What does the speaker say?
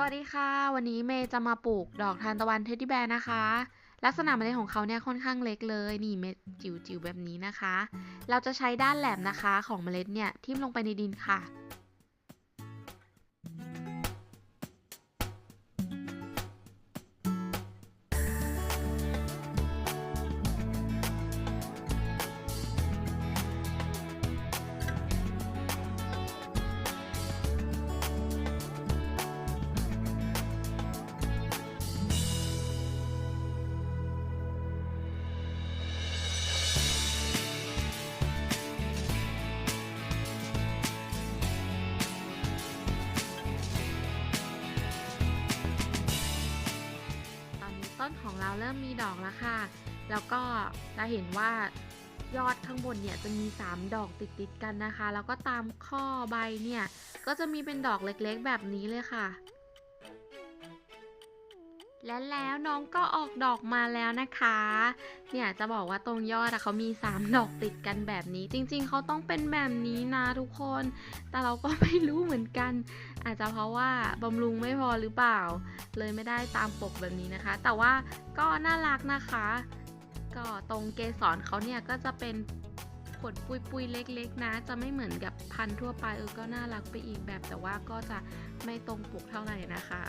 สวัสดีค่ะ วันนี้เมย์จะมาปลูกดอกทานตะวันเทดดี้แบร์นะคะ ลักษณะเมล็ดของเขาเนี่ยค่อนข้างเล็กเลยนี่เม็ดจิ๋วๆแบบนี้นะคะ เราจะใช้ด้านแหลมนะคะของเมล็ดเนี่ยทิ่มลงไปในดินค่ะ นนี้ต้นของเราเริ่มมีดอกแล้วค่ะ แล้วก็จะเห็นว่ายอดข้างบนเนี่ยจะมี 3 ดอกติดติดกันนะคะ แล้วก็ตามข้อใบเนี่ยก็จะมีเป็นดอกเล็กๆแบบนี้เลยค่ะ และแล้วน้องก็ออกดอกมาแล้วนะคะ เนี่ยจะบอกว่าตรงยอดอะเขามี 3 ดอกติดกันแบบนี้ จริงๆ เขาต้องเป็นแบบนี้นะทุกคน แต่เราก็ไม่รู้เหมือนกัน อาจจะเพราะว่าบำรุงไม่พอหรือเปล่า เลยไม่ได้ตามปกแบบนี้นะคะ แต่ว่าก็น่ารักนะคะ ก็ตรงเกสรเขาเนี่ยก็จะเป็นผลปุยๆเล็ก ๆ นะ จะไม่เหมือนกับพันธุ์ทั่วไปเออก็น่ารักไปอีกแบบ แต่ว่าก็จะไม่ตรงปกเท่าไหร่นะคะ